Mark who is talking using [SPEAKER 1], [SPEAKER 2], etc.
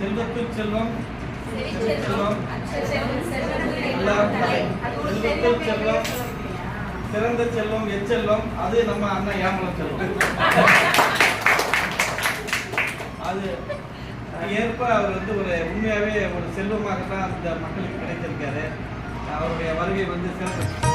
[SPEAKER 1] செல்வத்து செல்வம் செல்வம் எல்லாம் செல்வம் சிறந்த செல்வம் எச்செல்வம் அது நம்ம அண்ணன் ஏமலம் செல்வம். அது ஏற்ப அவர் வந்து ஒரு உண்மையாவே ஒரு செல்வமாக தான் அந்த மக்களுக்கு கிடைத்திருக்காரு அவருடைய வருகை வந்து சிறப்பு